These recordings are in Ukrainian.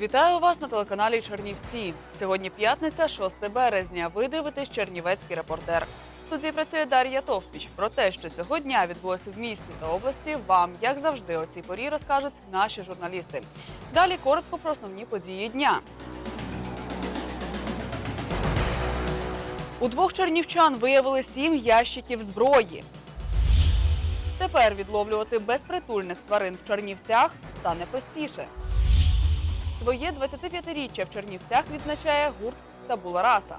Вітаю вас на телеканалі Чернівці. Сьогодні п'ятниця, 6 березня. Ви дивитесь Чернівецький репортер. В Студії працює Дар'я Товпіч. Про те, що цього дня відбулося в місті та області, вам, як завжди, о цій порі розкажуть наші журналісти. Далі коротко про основні події дня. У двох чернівчан виявили сім ящиків зброї. Тепер відловлювати безпритульних тварин в Чернівцях стане простіше. Своє 25-річчя в Чернівцях відзначає гурт Табула Раса.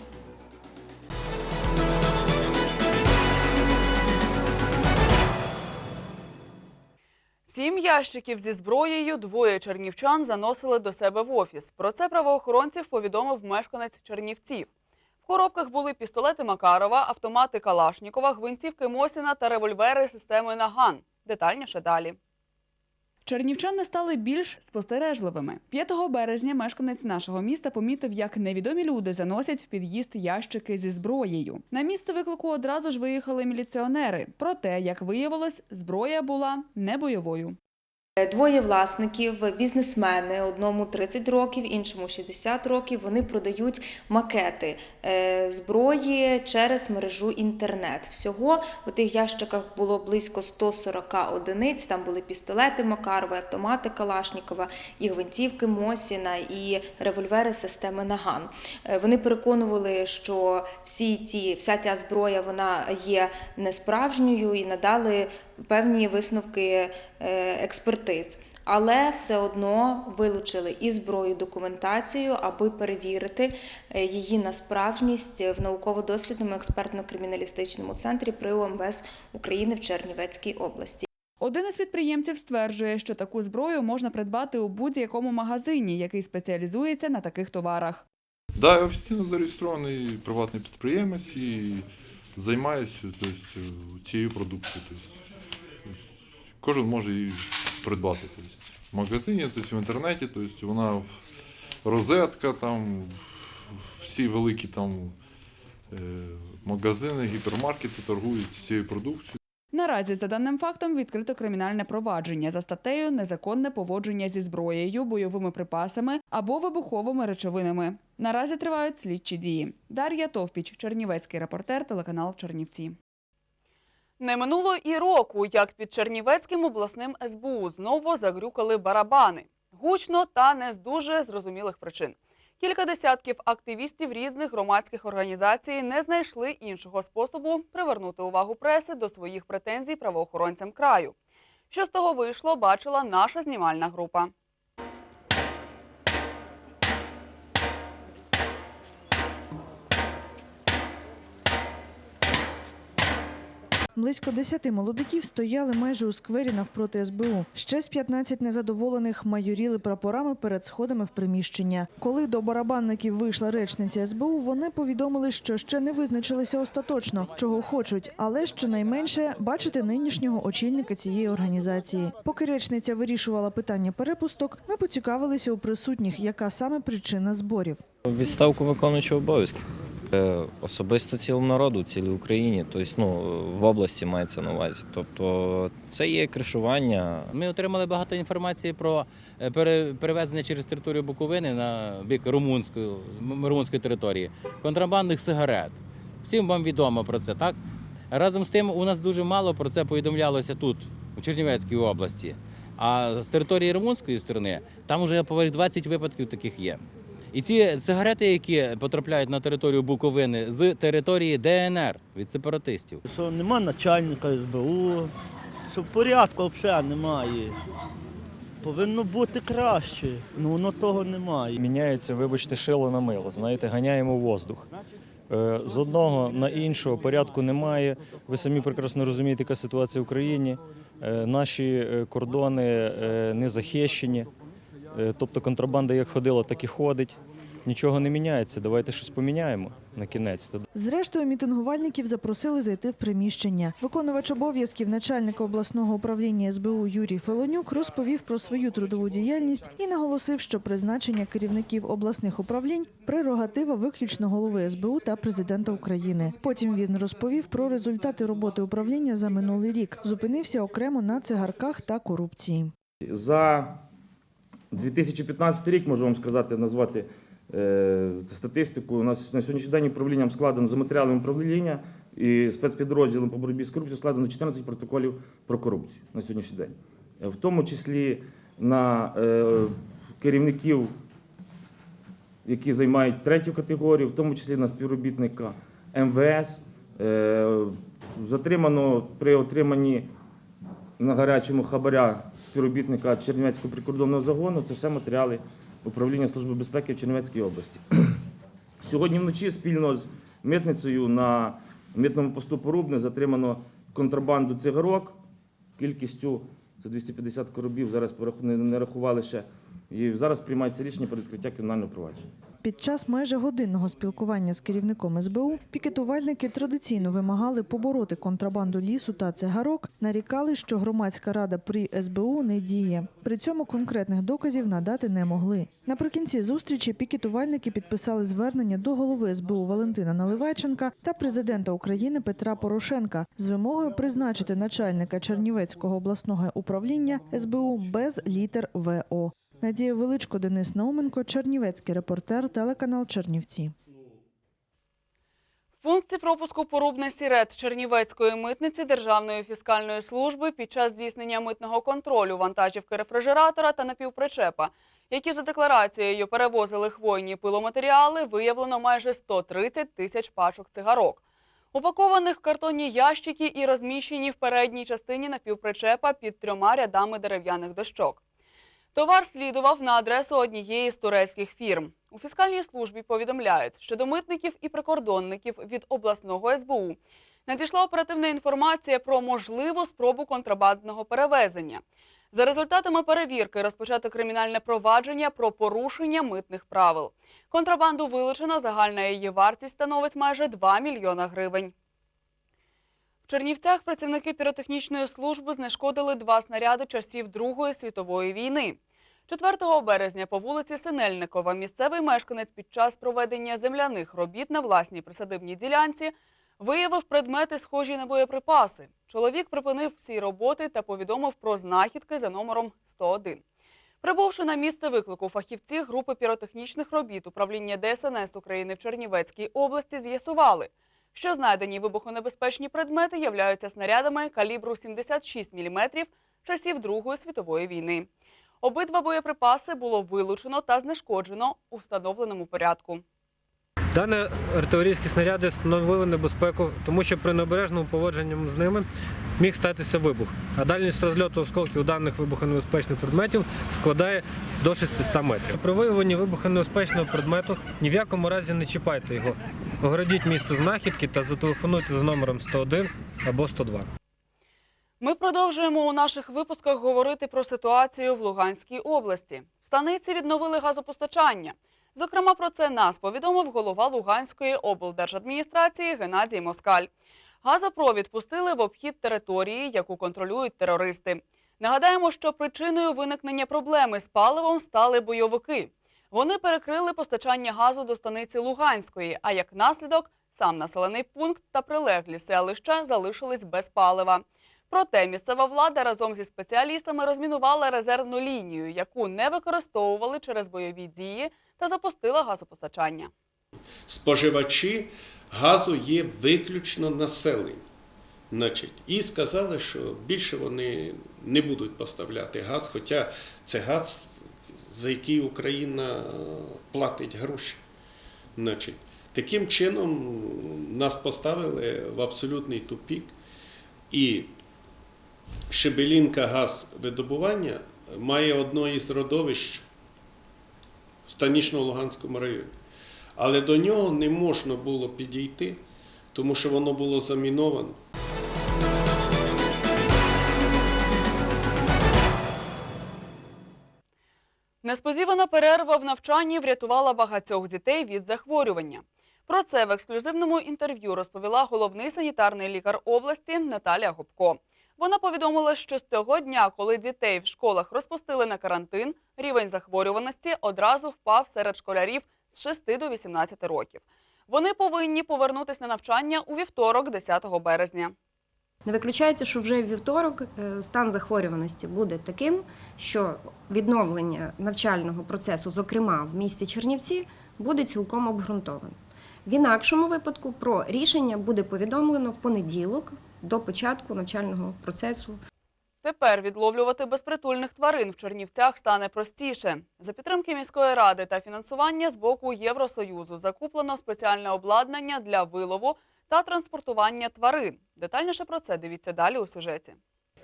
Сім ящиків зі зброєю двоє чернівчан заносили до себе в офіс. Про це правоохоронців повідомив мешканець Чернівців. В коробках були пістолети Макарова, автомати Калашнікова, гвинтівки Мосіна та револьвери системи Наган. Детальніше далі. Чернівчани стали більш спостережливими. 5 березня мешканець нашого міста помітив, як невідомі люди заносять в під'їзд ящики зі зброєю. На місце виклику одразу ж виїхали міліціонери. Проте, як виявилось, зброя була не бойовою. Двоє власників, бізнесмени, одному 30 років, іншому 60 років. Вони продають макети е, зброї через мережу інтернет. Всього у тих ящиках було близько 140 одиниць. Там були пістолети Макарова, автомати Калашнікова, і гвинтівки Мосіна, і револьвери системи Наган. Е, Вони переконували, що всі ті, вся ця зброя вона є несправжньою і надали певні висновки е, експертиз. Але все одно вилучили і зброю документацію, аби перевірити е, її на справжність в науково-дослідному експертно-криміналістичному центрі при УМВС України в Чернівецькій області. Один із підприємців стверджує, що таку зброю можна придбати у будь-якому магазині, який спеціалізується на таких товарах. Да, я офіційно зареєстрований приватний підприємець і займаюся тобто, цією продукцією. Тобто, кожен може її придбати. Тобто, в магазині, тобто, в інтернеті, тобто, вона розетка, там, всі великі там, е, магазини, гіпермаркети торгують цією продукцією. Наразі за даним фактом відкрито кримінальне провадження за статтею незаконне поводження зі зброєю, бойовими припасами або вибуховими речовинами. Наразі тривають слідчі дії. Дар'я Товпіч, Чернівецький репортер, телеканал Чернівці. Не минуло і року, як під Чернівецьким обласним СБУ знову загрюкали барабани. Гучно та не з дуже зрозумілих причин. Кілька десятків активістів різних громадських організацій не знайшли іншого способу привернути увагу преси до своїх претензій правоохоронцям краю. Що з того вийшло, бачила наша знімальна група. Близько десяти молодиків стояли майже у сквері навпроти СБУ. Ще з 15 незадоволених майоріли прапорами перед сходами в приміщення. Коли до барабанників вийшла речниця СБУ, вони повідомили, що ще не визначилися остаточно, чого хочуть, але щонайменше бачити нинішнього очільника цієї організації. Поки речниця вирішувала питання перепусток, ми поцікавилися у присутніх, яка саме причина зборів. Відставку виконуючого обов'язки. Е, Особисто цілому народу, цілій Україні, тобто ну, в області мається на увазі. Тобто це є кришування. Ми отримали багато інформації про е, перевезення через територію Буковини на бік румунської, румунської території контрабандних сигарет. Всім вам відомо про це, так? Разом з тим, у нас дуже мало про це повідомлялося тут, у Чернівецькій області. А з території румунської сторони там вже по 20 випадків таких є. І ці сигарети, які потрапляють на територію Буковини з території ДНР від сепаратистів. Що нема начальника СБУ, що порядку взагалі немає. Повинно бути краще, ну воно того немає. Міняється, вибачте, шило на мило. Знаєте, ганяємо воздух. Е, З одного на іншого порядку немає. Ви самі прекрасно розумієте, яка ситуація в Україні. Е, Наші е, кордони не захищені. Е, Тобто контрабанда як ходила, так і ходить. Нічого не міняється. Давайте щось поміняємо на кінець. Зрештою, мітингувальників запросили зайти в приміщення. Виконувач обов'язків начальника обласного управління СБУ Юрій Фелонюк розповів про свою трудову діяльність і наголосив, що призначення керівників обласних управлінь прерогатива виключно голови СБУ та президента України. Потім він розповів про результати роботи управління за минулий рік. Зупинився окремо на цигарках та корупції. За 2015 рік можу вам сказати, назвати е, статистику. У нас на сьогоднішній день управлінням складено за матеріалами управління і спецпідрозділом по боротьбі з корупцією складено 14 протоколів про корупцію на сьогоднішній день. Е, В тому числі на е, керівників, які займають третю категорію, в тому числі на співробітника МВС. Е, затримано при отриманні на гарячому хабаря співробітника Чернівецького прикордонного загону. Це все матеріали управління Служби безпеки в Чернівецькій області. Сьогодні вночі спільно з митницею на митному посту Порубне затримано контрабанду цигарок кількістю це 250 коробів. Зараз не- рахували ще. І зараз приймається рішення про відкриття кримінального провадження. Під час майже годинного спілкування з керівником СБУ пікетувальники традиційно вимагали побороти контрабанду лісу та цигарок, нарікали, що громадська рада при СБУ не діє. При цьому конкретних доказів надати не могли. Наприкінці зустрічі пікетувальники підписали звернення до голови СБУ Валентина Наливайченка та президента України Петра Порошенка з вимогою призначити начальника Чернівецького обласного управління СБУ без літер ВО. Надія Величко, Денис Науменко, Чернівецький репортер, телеканал Чернівці. В пункті пропуску порубне сірет Чернівецької митниці Державної фіскальної служби під час здійснення митного контролю вантажівки рефрижератора та напівпричепа, які за декларацією перевозили хвойні пиломатеріали, виявлено майже 130 тисяч пачок цигарок. Упакованих в картонні ящики і розміщені в передній частині напівпричепа під трьома рядами дерев'яних дощок. Товар слідував на адресу однієї з турецьких фірм. У фіскальній службі повідомляють, що до митників і прикордонників від обласного СБУ надійшла оперативна інформація про можливу спробу контрабандного перевезення. За результатами перевірки розпочато кримінальне провадження про порушення митних правил. Контрабанду вилучено, загальна її вартість становить майже 2 мільйона гривень. Чернівцях працівники піротехнічної служби знешкодили два снаряди часів Другої світової війни. 4 березня по вулиці Синельникова місцевий мешканець під час проведення земляних робіт на власній присадибній ділянці виявив предмети, схожі на боєприпаси. Чоловік припинив ці роботи та повідомив про знахідки за номером 101. Прибувши на місце виклику, фахівці групи піротехнічних робіт управління ДСНС України в Чернівецькій області з'ясували, що знайдені вибухонебезпечні предмети являються снарядами калібру 76 мм часів Другої світової війни. Обидва боєприпаси було вилучено та знешкоджено у встановленому порядку. Дані артилерійські снаряди становили небезпеку, тому що при необережному поводженні з ними міг статися вибух. А дальність розльоту осколків даних вибухонебезпечних предметів складає до 600 метрів. При виявленні вибухонебезпечного предмету ні в якому разі не чіпайте його. Огородіть місце знахідки та зателефонуйте за номером 101 або 102. Ми продовжуємо у наших випусках говорити про ситуацію в Луганській області. В станиці відновили газопостачання. Зокрема, про це нас повідомив голова Луганської облдержадміністрації Геннадій Москаль. Газопровід пустили в обхід території, яку контролюють терористи. Нагадаємо, що причиною виникнення проблеми з паливом стали бойовики. Вони перекрили постачання газу до станиці Луганської, а як наслідок сам населений пункт та прилеглі селища залишились без палива. Проте місцева влада разом зі спеціалістами розмінувала резервну лінію, яку не використовували через бойові дії та запустила газопостачання. споживачі газу є виключно населення. Значить, і сказали, що більше вони не будуть поставляти газ, хоча це газ, за який Україна платить гроші. Значить, таким чином нас поставили в абсолютний тупік. І Шебелінка газвидобування має одно із родовищ в Станічно-Луганському районі. Але до нього не можна було підійти, тому що воно було заміновано. Несподівана перерва в навчанні врятувала багатьох дітей від захворювання. Про це в ексклюзивному інтерв'ю розповіла головний санітарний лікар області Наталя Гопко. Вона повідомила, що з того дня, коли дітей в школах розпустили на карантин, рівень захворюваності одразу впав серед школярів з 6 до 18 років. Вони повинні повернутися на навчання у вівторок, 10 березня. Не виключається, що вже вівторок е, стан захворюваності буде таким, що відновлення навчального процесу, зокрема в місті Чернівці, буде цілком обґрунтовано. В інакшому випадку про рішення буде повідомлено в понеділок до початку навчального процесу Тепер відловлювати безпритульних тварин в Чернівцях стане простіше. За підтримки міської ради та фінансування з боку Євросоюзу закуплено спеціальне обладнання для вилову та транспортування тварин. Детальніше про це дивіться далі у сюжеті.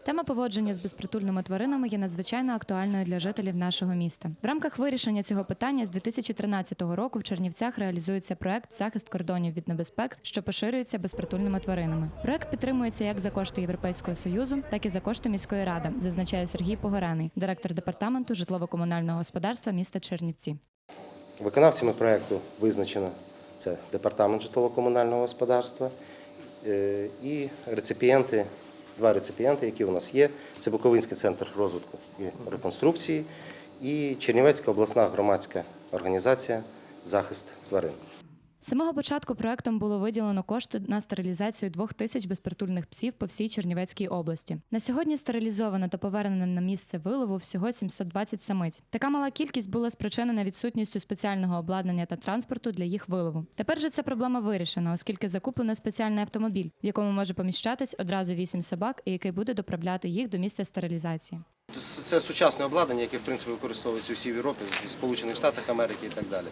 Тема поводження з безпритульними тваринами є надзвичайно актуальною для жителів нашого міста. В рамках вирішення цього питання з 2013 року в Чернівцях реалізується проект Захист кордонів від небезпек, що поширюється безпритульними тваринами. Проект підтримується як за кошти Європейського союзу, так і за кошти міської ради, зазначає Сергій Погорений, директор департаменту житлово-комунального господарства міста Чернівці. Виконавцями проєкту визначено це департамент житлово-комунального господарства е, і реципієнти, два реципієнти, які у нас є. Це Буковинський центр розвитку і реконструкції і Чернівецька обласна громадська організація Захист тварин. Самого початку проектом було виділено кошти на стерилізацію двох тисяч безпритульних псів по всій Чернівецькій області. На сьогодні стерилізовано та повернено на місце вилову всього 720 самиць. Така мала кількість була спричинена відсутністю спеціального обладнання та транспорту для їх вилову. Тепер же ця проблема вирішена, оскільки закуплено спеціальний автомобіль, в якому може поміщатись одразу вісім собак, і який буде доправляти їх до місця стерилізації. Це сучасне обладнання, яке в принципі використовується всі в Європі, в Сполучених Штатах Америки і так далі.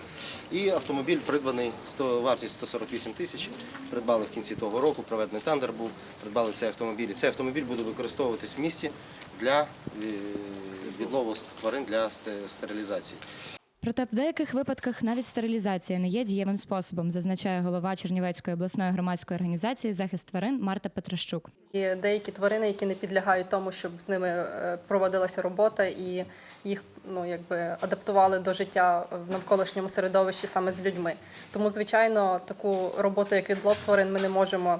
І автомобіль придбаний 100, вартість 148 тисяч. Придбали в кінці того року, проведений тендер був, придбали цей автомобіль. Цей автомобіль буде використовуватись в місті для е, відлову тварин для стерилізації. Проте в деяких випадках навіть стерилізація не є дієвим способом, зазначає голова Чернівецької обласної громадської організації захист тварин Марта Петрощук. Є деякі тварини, які не підлягають тому, щоб з ними е, проводилася робота і їх ну якби адаптували до життя в навколишньому середовищі саме з людьми. Тому, звичайно, таку роботу, як відлов тварин, ми не можемо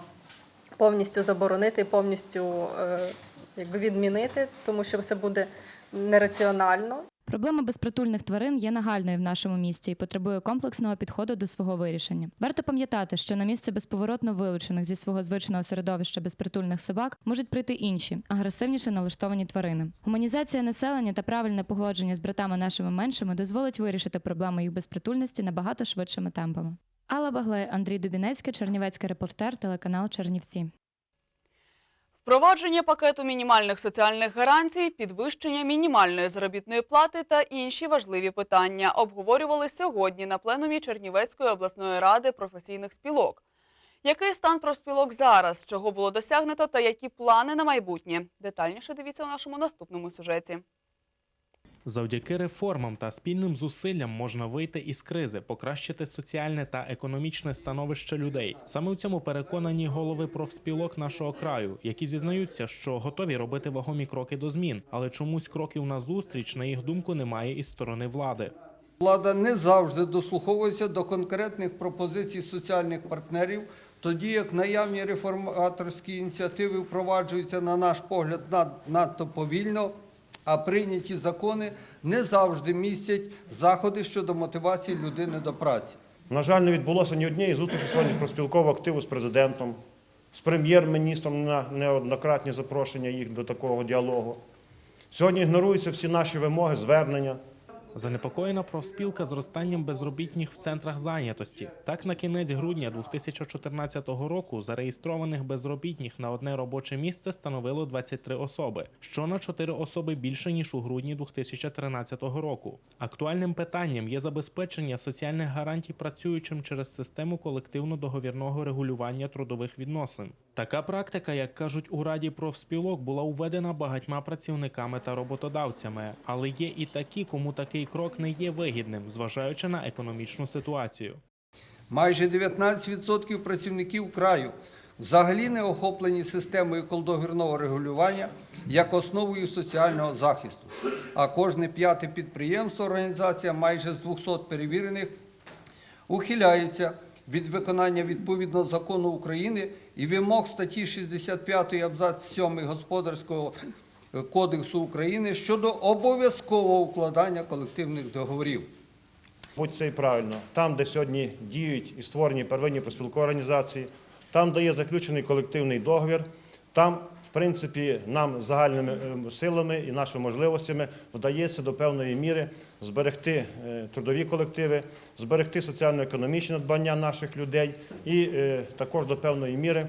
повністю заборонити, повністю е, якби відмінити, тому що це буде нераціонально Проблема безпритульних тварин є нагальною в нашому місті і потребує комплексного підходу до свого вирішення. Варто пам'ятати, що на місце безповоротно вилучених зі свого звичного середовища безпритульних собак можуть прийти інші, агресивніше налаштовані тварини. Гуманізація населення та правильне погодження з братами нашими меншими дозволить вирішити проблему їх безпритульності набагато швидшими темпами. Алла Баглей, Андрій Дубінецький, Чернівецький репортер, телеканал Чернівці. Впровадження пакету мінімальних соціальних гарантій, підвищення мінімальної заробітної плати та інші важливі питання обговорювали сьогодні на пленумі Чернівецької обласної ради професійних спілок. Який стан профспілок зараз, чого було досягнуто та які плани на майбутнє? Детальніше дивіться у нашому наступному сюжеті. Завдяки реформам та спільним зусиллям можна вийти із кризи, покращити соціальне та економічне становище людей. Саме у цьому переконані голови профспілок нашого краю, які зізнаються, що готові робити вагомі кроки до змін, але чомусь кроків назустріч, на їх думку, немає із сторони влади. Влада не завжди дослуховується до конкретних пропозицій соціальних партнерів, тоді як наявні реформаторські ініціативи впроваджуються, на наш погляд, над- надто повільно, а прийняті закони не завжди містять заходи щодо мотивації людини до праці. На жаль, не відбулося ні однієї зустрічі сьогодні профспілкового активу з президентом, з прем'єр-міністром на неоднократні запрошення їх до такого діалогу. Сьогодні ігноруються всі наші вимоги, звернення. Занепокоєна профспілка зростанням безробітних в центрах зайнятості. Так, на кінець грудня 2014 року зареєстрованих безробітних на одне робоче місце становило 23 особи, що на 4 особи більше ніж у грудні 2013 року. Актуальним питанням є забезпечення соціальних гарантій працюючим через систему колективно-договірного регулювання трудових відносин. Така практика, як кажуть у Раді профспілок, була уведена багатьма працівниками та роботодавцями, але є і такі, кому такий крок не є вигідним, зважаючи на економічну ситуацію. Майже 19% працівників краю взагалі не охоплені системою колдоговірного регулювання як основою соціального захисту. А кожне п'яте підприємство, організація майже з 200 перевірених ухиляється від виконання відповідного закону України і вимог статті 65 абзац 7 Господарського кодексу України щодо обов'язкового укладання колективних договорів. Будь це і правильно. Там, де сьогодні діють і створені первинні профспілкові організації, там, де є заключений колективний договір, Там, принципі, нам загальними е, силами і нашими можливостями вдається до певної міри зберегти е, трудові колективи, зберегти соціально-економічне надбання наших людей і е, також до певної міри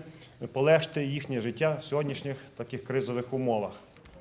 полегшити їхнє життя в сьогоднішніх таких кризових умовах.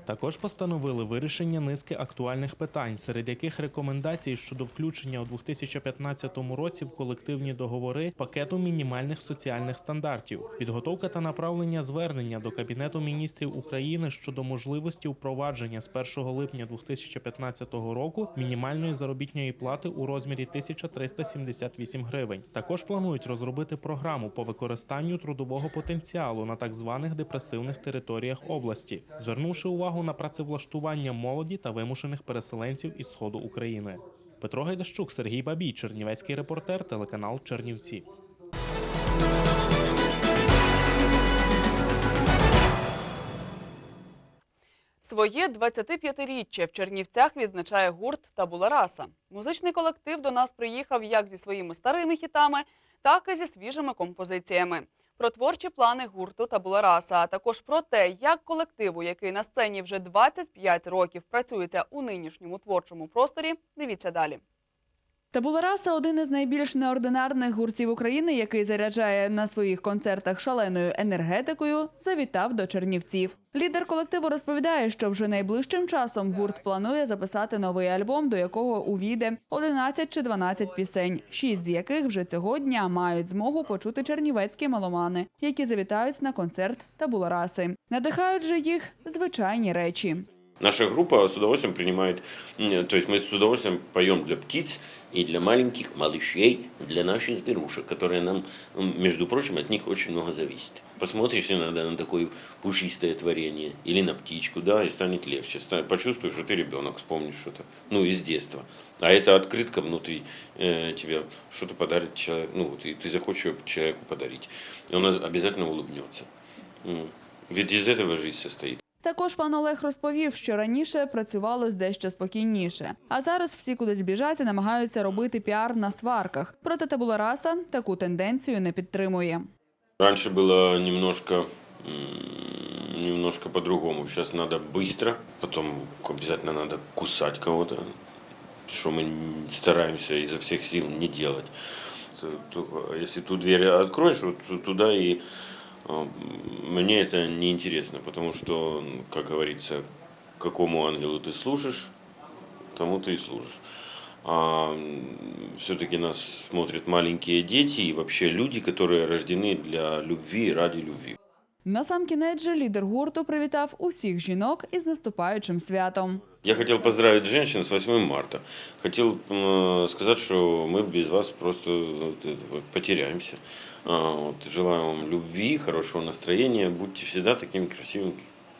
Також постановили вирішення низки актуальних питань, серед яких рекомендації щодо включення у 2015 році в колективні договори пакету мінімальних соціальних стандартів, підготовка та направлення звернення до Кабінету міністрів України щодо можливості впровадження з 1 липня 2015 року мінімальної заробітної плати у розмірі 1378 гривень. Також планують розробити програму по використанню трудового потенціалу на так званих депресивних територіях області, звернувши увагу на працевлаштування молоді та вимушених переселенців із сходу України. Петро Гайдащук, Сергій Бабій, Чернівецький репортер, телеканал Чернівці. Своє 25-річчя в Чернівцях відзначає гурт «Табула раса». Музичний колектив до нас приїхав як зі своїми старими хітами, так і зі свіжими композиціями. Про творчі плани гурту «Табула раса», а також про те, як колективу, який на сцені вже 25 років працюється у нинішньому творчому просторі, дивіться далі. Табула раса один із найбільш неординарних гуртів України, який заряджає на своїх концертах шаленою енергетикою, завітав до Чернівців. Лідер колективу розповідає, що вже найближчим часом гурт планує записати новий альбом, до якого увійде 11 чи 12 пісень, шість з яких вже цього дня мають змогу почути чернівецькі меломани, які завітають на концерт Табула раси. Надихають же їх звичайні речі. Наша группа с удовольствием принимает, то есть мы с удовольствием поем для птиц и для маленьких малышей, для наших зверушек, которые нам, между прочим, от них очень много зависит. Посмотришь иногда на такое пушистое творение или на птичку, да, и станет легче. Почувствуешь, что ты ребенок, вспомнишь что-то, ну, из детства. А эта открытка внутри э, тебе что-то подарит человек, ну, вот, и ты захочешь человеку подарить. И он обязательно улыбнется. Ведь из этого жизнь состоит. Також пан Олег розповів, що раніше працювалось дещо спокійніше, а зараз всі кудись біжать і намагаються робити піар на сварках. Проте табула раса таку тенденцію не підтримує. Раньше было немножко, м, немножко по-другому. Сейчас надо быстро, потом обязательно надо кусать кого-то, что мы н- стараемся изо всех сил не делать. Т- ту- Если ту дверь откроешь, вот ту- туда и а, мне это не интересно, потому что, как говорится, какому ангелу ты служишь, тому ты и служишь. А все-таки нас смотрят маленькие дети и вообще люди, которые рождены для любви и ради любви. Насамкінець же лідер гурту привітав усіх жінок із наступаючим святом. Я хотел поздравить женщин с 8 марта. Хотел м, сказать, что мы без вас просто вот это вот потеряемся. А, вот, желаю вам любви, хорошего настроения. Будьте всегда такими красивыми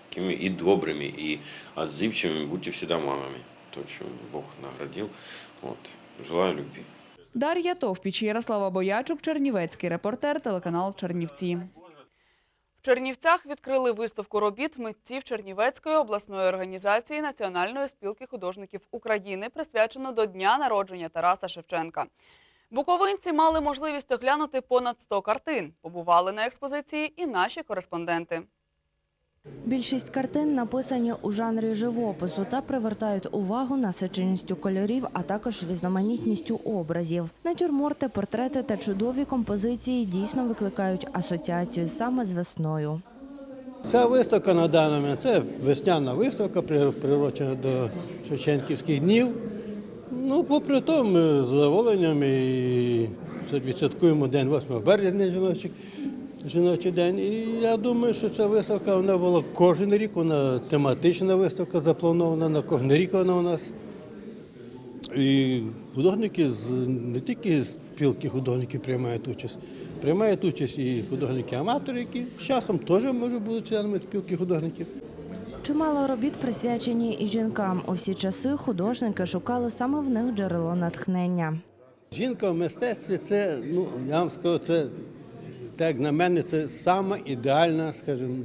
какими и добрыми, и отзывчивыми. Будьте всегда мамами. То, чем Бог наградил. Вот. Желаю любви. Дар'я Товпіч, Ярослава Боячук, Чернівецький репортер, телеканал Чернівці. Чернівцях відкрили виставку робіт митців Чернівецької обласної організації Національної спілки художників України, присвячено до дня народження Тараса Шевченка. Буковинці мали можливість оглянути понад 100 картин. Побували на експозиції і наші кореспонденти. Більшість картин написані у жанрі живопису та привертають увагу насиченістю кольорів, а також різноманітністю образів. Натюрморти, портрети та чудові композиції дійсно викликають асоціацію саме з весною. Ця виставка на даний момент це весняна виставка, при- приурочена до Шевченківських днів. Ну, попри то, ми з задоволенням і відсвяткуємо день 8 березня жіночий, жіночий день. І я думаю, що ця виставка вона була кожен рік, вона тематична виставка запланована, на кожен рік вона у нас. І художники з не тільки з спілки художників приймають участь, приймають участь і художники-аматори, які з часом теж можуть бути членами спілки художників. Чимало робіт присвячені і жінкам. У всі часи художники шукали саме в них джерело натхнення. Жінка в мистецтві це, ну я вам скажу, це так як на мене, це сама ідеальна, скажімо,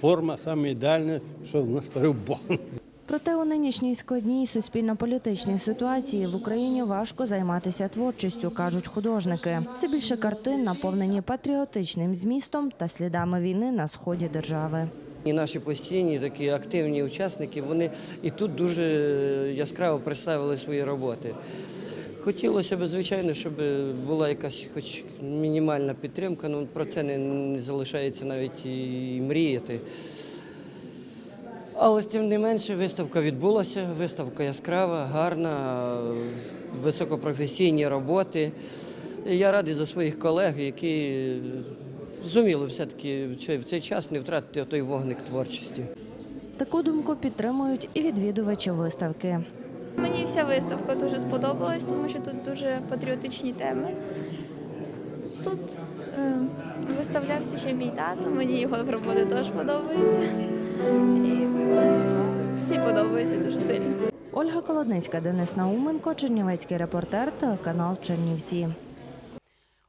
форма, саме ідеальне, що в нас створив Бог. Проте у нинішній складній суспільно-політичній ситуації в Україні важко займатися творчістю, кажуть художники. Все більше картин наповнені патріотичним змістом та слідами війни на сході держави. І наші постійні такі активні учасники, вони і тут дуже яскраво представили свої роботи. Хотілося б, звичайно, щоб була якась хоч мінімальна підтримка, але про це не, залишається навіть і мріяти. Але тим не менше виставка відбулася, виставка яскрава, гарна, високопрофесійні роботи. Я радий за своїх колег, які зуміли все-таки в цей час не втратити той вогник творчості. Таку думку підтримують і відвідувачі виставки. Мені вся виставка дуже сподобалась, тому що тут дуже патріотичні теми. Тут е, виставлявся ще мій тато, мені його роботи теж подобаються. І всі подобаються дуже сильно. Ольга Колодницька, Денис Науменко, Чернівецький репортер, телеканал Чернівці.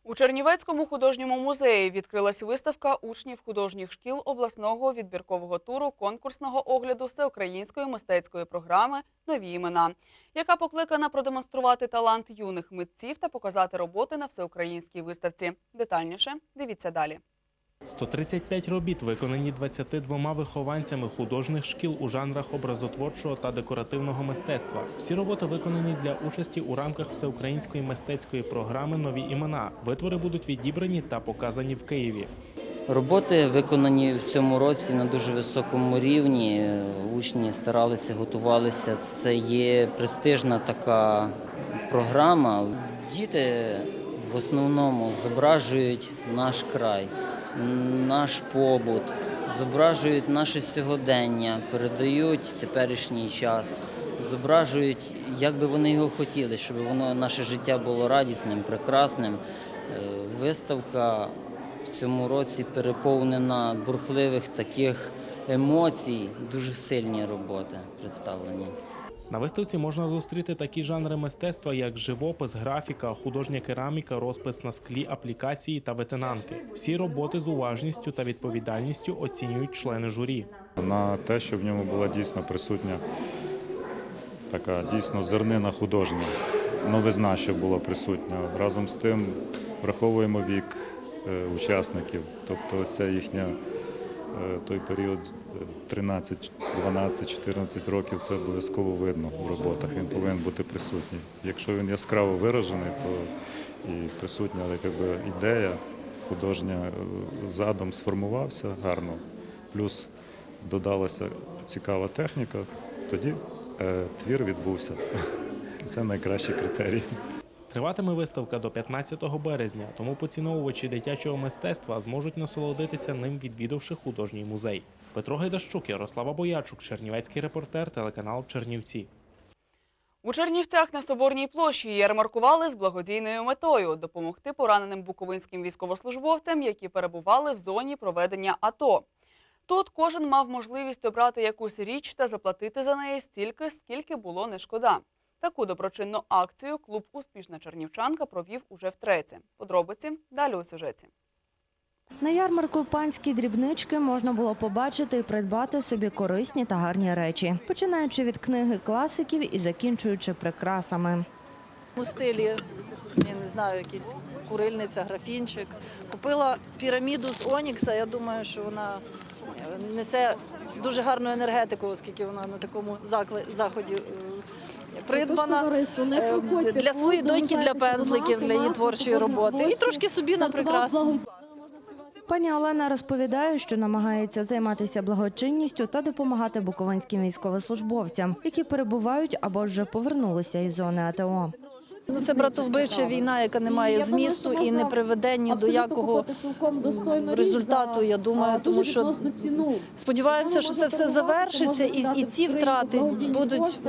У Чернівецькому художньому музеї відкрилась виставка учнів художніх шкіл обласного відбіркового туру конкурсного огляду всеукраїнської мистецької програми Нові імена, яка покликана продемонструвати талант юних митців та показати роботи на всеукраїнській виставці. Детальніше дивіться далі. 135 робіт виконані 22 вихованцями художніх шкіл у жанрах образотворчого та декоративного мистецтва. Всі роботи виконані для участі у рамках всеукраїнської мистецької програми Нові імена. Витвори будуть відібрані та показані в Києві. Роботи виконані в цьому році на дуже високому рівні. Учні старалися, готувалися. Це є престижна така програма. Діти в основному зображують наш край, наш побут, зображують наше сьогодення, передають теперішній час, зображують, як би вони його хотіли, щоб воно наше життя було радісним, прекрасним. Е, Виставка в цьому році переповнена бурхливих таких емоцій, дуже сильні роботи представлені. На виставці можна зустріти такі жанри мистецтва, як живопис, графіка, художня кераміка, розпис на склі, аплікації та ветенанки. Всі роботи з уважністю та відповідальністю оцінюють члени журі. на те, щоб в ньому була дійсно присутня така дійсно зернина художня, новизна, що була присутня. Разом з тим враховуємо вік е, учасників, тобто ця їхня е, той період 13, 12, 14 років це обов'язково видно в роботах. Він повинен бути присутній. Якщо він яскраво виражений, то і присутня якби, ідея, художня е, задум сформувався гарно. Плюс додалася цікава техніка, тоді е, твір відбувся. Це найкращий критерій. Триватиме виставка до 15 березня, тому поціновувачі дитячого мистецтва зможуть насолодитися ним, відвідавши художній музей. Петро Гайдащук, Ярослава Боячук, Чернівецький репортер, телеканал Чернівці. У Чернівцях на Соборній площі ярмаркували з благодійною метою допомогти пораненим буковинським військовослужбовцям, які перебували в зоні проведення АТО. Тут кожен мав можливість обрати якусь річ та заплатити за неї стільки, скільки було не шкода. Таку доброчинну акцію клуб Успішна Чернівчанка провів уже втретє. Подробиці далі у сюжеті. На ярмарку панські дрібнички можна було побачити і придбати собі корисні та гарні речі, починаючи від книги класиків і закінчуючи прикрасами. У стилі, я не знаю, якийсь курильниця, графінчик. Купила піраміду з Онікса. Я думаю, що вона е, несе дуже гарну енергетику, оскільки вона на такому заході е, придбана. Е, Для своєї доньки, для пензликів, для її творчої роботи. І трошки собі на прикрасу. Пані Олена розповідає, що намагається займатися благочинністю та допомагати буковинським військовослужбовцям, які перебувають або вже повернулися із зони АТО. Ну, це братовбивча війна, яка не має змісту і не приведе ні до якого результату. Я думаю, тому що сподіваємося, що це все завершиться, і, і ці втрати будуть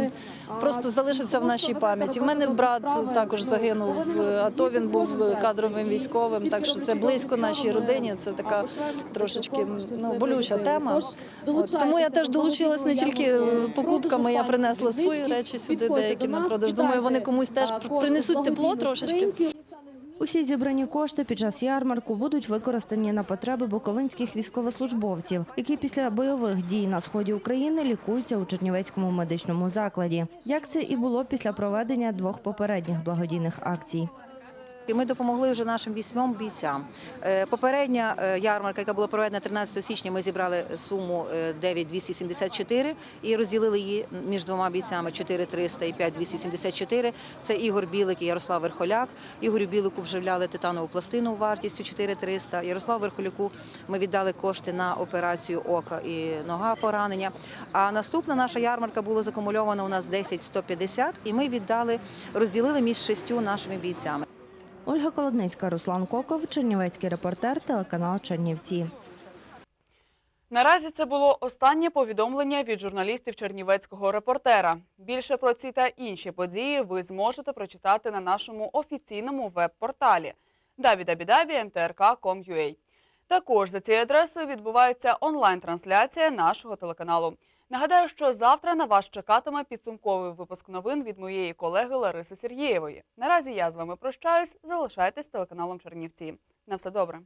просто залишаться в нашій пам'яті. У мене брат також загинув в АТО. Він був кадровим військовим, так що це близько нашій родині. Це така трошечки ну, болюча тема. От, тому я теж долучилась не тільки покупками. Я принесла свої речі сюди, деякі на продаж. Думаю, вони комусь теж принесуть тепло трошечки. Усі зібрані кошти під час ярмарку будуть використані на потреби буковинських військовослужбовців, які після бойових дій на сході України лікуються у Чернівецькому медичному закладі. Як це і було після проведення двох попередніх благодійних акцій. І ми допомогли вже нашим вісьмом бійцям. Е, Попередня е, ярмарка, яка була проведена 13 січня, ми зібрали суму е, 9274 і розділили її між двома бійцями 4300 і 5274. Це Ігор Білик і Ярослав Верхоляк. Ігорю Білику вживляли титанову пластину вартістю 4300. Ярослав Верхоляку ми віддали кошти на операцію ока і нога поранення. А наступна наша ярмарка була закумульована у нас 10150 і ми віддали, розділили між шістю нашими бійцями. Ольга Колодницька, Руслан Коков, Чернівецький репортер, телеканал Чернівці. Наразі це було останнє повідомлення від журналістів Чернівецького репортера. Більше про ці та інші події ви зможете прочитати на нашому офіційному веб-порталі www.mtrk.com.ua. Також за цією адресою відбувається онлайн-трансляція нашого телеканалу. Нагадаю, що завтра на вас чекатиме підсумковий випуск новин від моєї колеги Лариси Сергієвої. Наразі я з вами прощаюсь. Залишайтесь телеканалом Чернівці. На все добре.